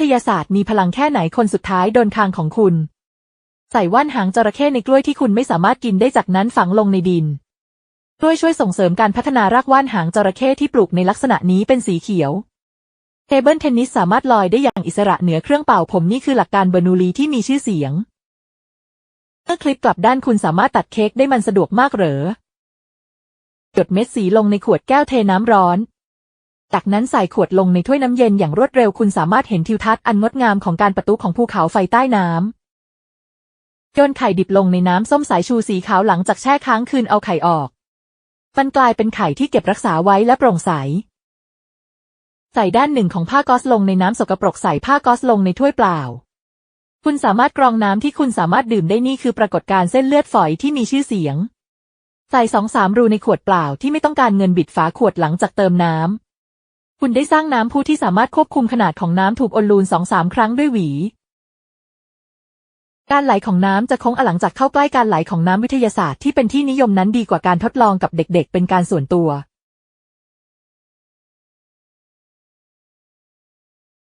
ทยาศาสตร์มีพลังแค่ไหนคนสุดท้ายโดนทางของคุณ ใส่ว่านหางจระเข้ในกล้วยที่คุณไม่สามารถกินได้จากนั้นฝังลงในดินกล้วยช่วยส่งเสริมการพัฒนารากว่านหางจระเข้ที่ปลูกในลักษณะนี้เป็นสีเขียวเทเบิลเทนนิสสามารถลอยได้อย่างอิสระเหนือเครื่องเป่าผมนี่คือหลักการเบอร์นูลีที่มีชื่อเสียงเมื่อคลิปกลับด้านคุณสามารถตัดเค้กได้มันสะดวกมากเหรอหยดเม็ดสีลงในขวดแก้วเทน้ำร้อน จากนั้นใส่ขวดลงในถ้วยน้ำเย็นอย่างรวดเร็วคุณสามารถเห็นทิวทัศน์อันงดงามของการประตุของภูเขาไฟใต้น้ำโยนไข่ดิบลงในน้ำส้มสายชูสีขาวหลังจากแช่ค้างคืนเอาไข่ออก มันกลายเป็นไข่ที่เก็บรักษาไว้และโปร่งใส ใส่ด้านหนึ่งของผ้าก๊อซลงในน้ำสกปรกใส่ผ้าก๊อซลงในถ้วยเปล่า คุณสามารถกรองน้ำที่คุณสามารถดื่มได้นี่คือปรากฏการณ์เส้นเลือดฝอยที่มีชื่อเสียง ใส่สองสามรูในขวดเปล่าที่ไม่ต้องการเงินบิดฝาขวดหลังจากเติมน้ำ คุณได้สร้างน้ำพุที่สามารถควบคุมขนาดของน้ำถูกอลูนสองสามครั้งด้วยหวี การไหลของน้ำจะคงอหลังจากเข้าใกล้การไหลของน้ำวิทยาศาสตร์ที่เป็นที่นิยมนั้นดีกว่าการทดลองกับเด็กๆ เป็นการส่วนตัว